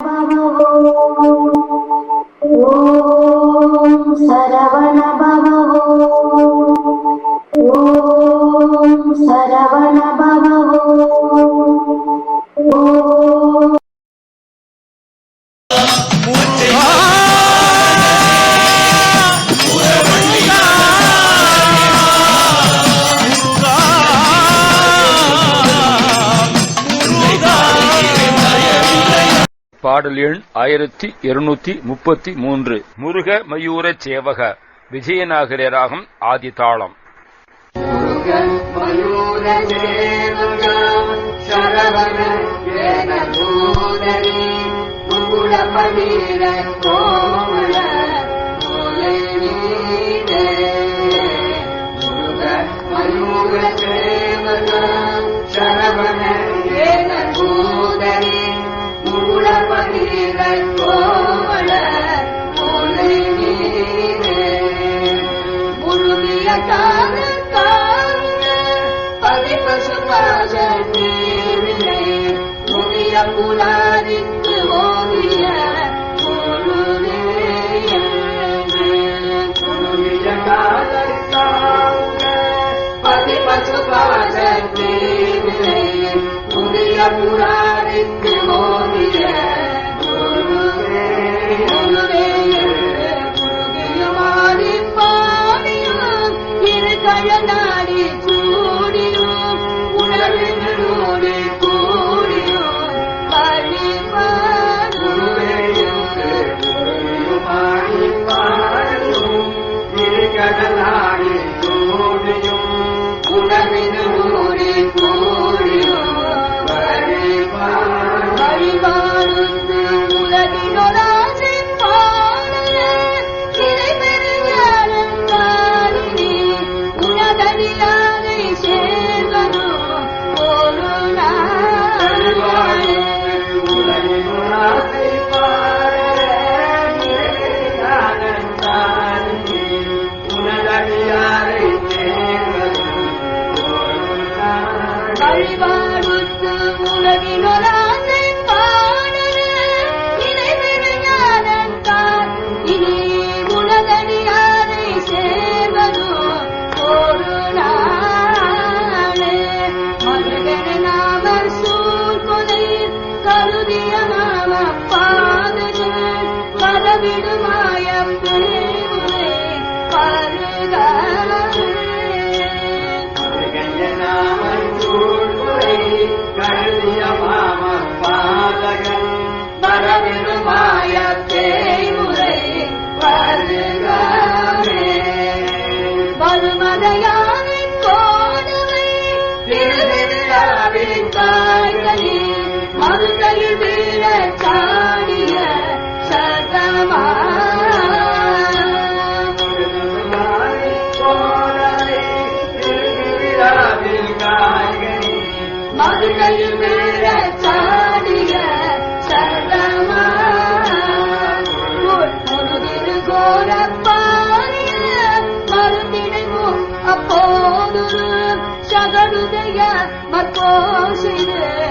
ॐ सरवण பாடல் எண் ஆயிரத்தி இருநூத்தி முப்பத்தி மூன்று. முருக மயூர சேவக. விஜயநாகர ராகம் ஆதி தாளம் சரவண Mula மருதிடமும் அப்போது சகடுதய மற்ற செய்து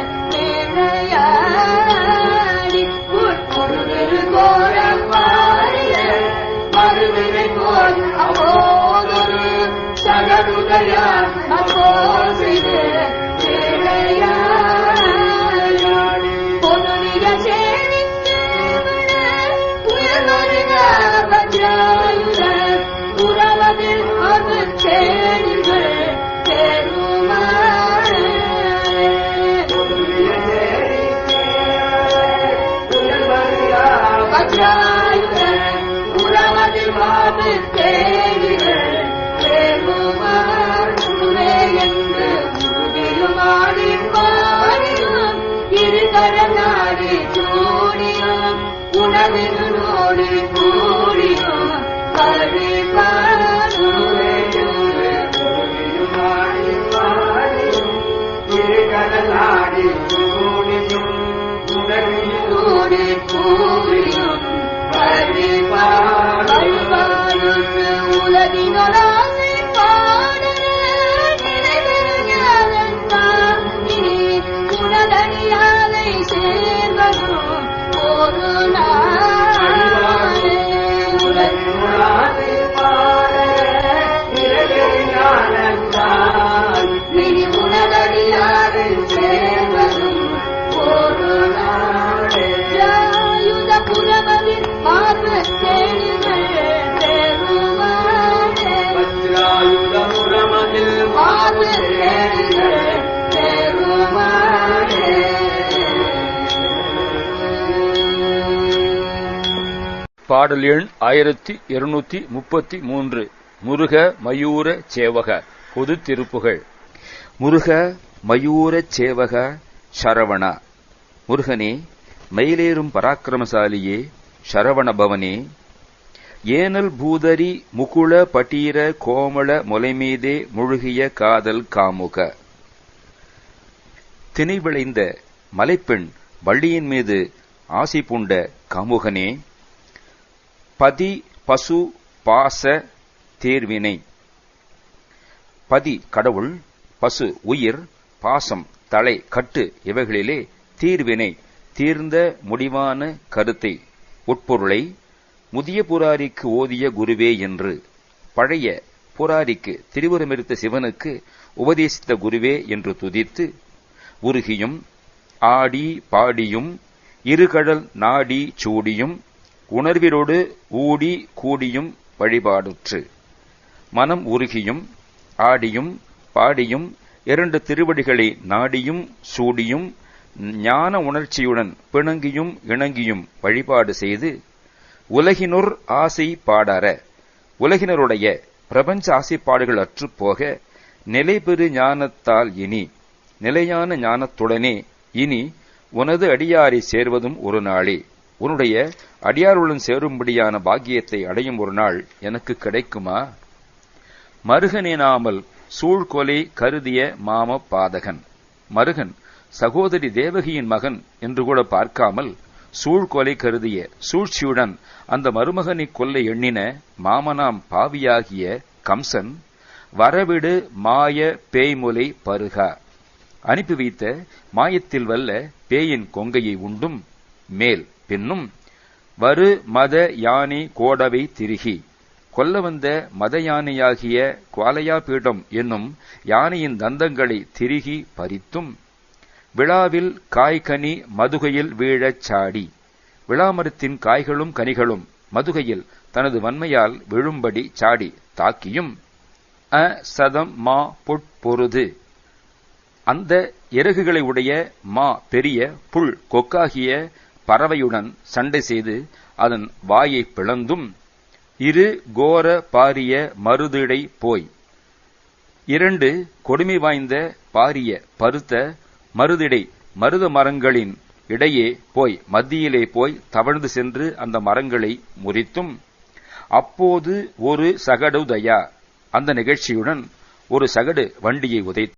நாடி சூடியும் உணவின் நோடி கூடியும் பரிபாடும் சூடியும் உணவின் கூடியும் பரிபாடும் உலகினொரா பாடல் எண் ஆயிரத்தி இருநூத்தி முப்பத்தி மூன்று முருக மயூர சேவக பொது திருப்புகள். முருக மயூர சேவக சரவணா. முருகனே மயிலேறும் பராக்கிரமசாலியே சரவண பவனே. ஏனல் பூதரி முகுள பட்டீர கோமள முலைமீதே முழுகிய காதல் காமுக. திணை விளைந்த மலைப்பெண் வள்ளியின் மீது ஆசி பூண்ட காமுகனே பதி பசு பாச தேர்வினை. பதி கடவுள் பசு உயிர் பாசம் தலை கட்டு இவைகளிலே தீர்வினை தீர்ந்த முடிவான கருத்தை. உட்பொருளை முதிய புராரிக்கு ஓதிய குருவே என்று. பழைய புராரிக்கு திருவுரமெடுத்த சிவனுக்கு உபதேசித்த குருவே என்று துதித்து உருகியும் ஆடி பாடியும் இருகடல் நாடி சூடியும் உணர்விரோடு ஊடி கூடியும் வழிபாடுற்று. மனம் உருகியும் ஆடியும் பாடியும் இரண்டு திருவடிகளை நாடியும் சூடியும் ஞான உணர்ச்சியுடன் பிணங்கியும் இணங்கியும் வழிபாடு செய்து உலகினொர் ஆசை பாடார உலகினருடைய பிரபஞ்ச ஆசைப்பாடுகள் அற்றுப்போக நிலைபெறு ஞானத்தால் இனி நிலையான ஞானத்துடனே இனி உனது அடியாரை சேர்வதும் ஒரு நாளே. உன்னுடைய அடியாருடன் சேரும்படியான பாக்கியத்தை அடையும் ஒரு நாள் எனக்கு கிடைக்குமா? மருகனேனாமல் சூழ்கொலை கருதிய மாம பாதகன் மருகன் சகோதரி தேவகியின் மகன் என்று கூட பார்க்காமல் சூழ்கொலை கருதிய சூழ்ச்சியுடன் அந்த மருமகனை கொல்ல எண்ணின மாமனாம் பாவியாகிய கம்சன் வரவிடு மாய பேய்மொலை பருகா. அனுப்பி வைத்த மாயத்தில் வல்ல பேயின் கொங்கையை உண்டும் மேல். பின்னும் வரு மத யானை கோடவை திருகி. கொல்ல வந்த மத யானையாகிய குவாலையா பீடம் என்னும் யானையின் தந்தங்களை திருகி பறித்தும் விழாவில் காய்கனி மதுகையில் வீழச் சாடி. விழாமரத்தின் காய்களும் கனிகளும் மதுகையில் தனது வன்மையால் விழும்படி சாடி தாக்கியும் அ சதம் மா பொற்பொருது அந்த இறகுகளை உடைய மா பெரிய புல் கொக்காகிய பறவையுடன் சண்டை செய்து அதன் வாயை பிளந்தும் இரு கோர பாரிய மருதிடை போய். இரண்டு கொடுமை வாய்ந்த பாரிய பருத்த மருதிடை மருத மரங்களின் இடையே போய் மத்தியிலே போய் தவழ்ந்து சென்று அந்த மரங்களை முறித்தும் அப்போது ஒரு சகடுதயா. அந்த நிகழ்ச்சியுடன் ஒரு சகடு வண்டியை உதைத்து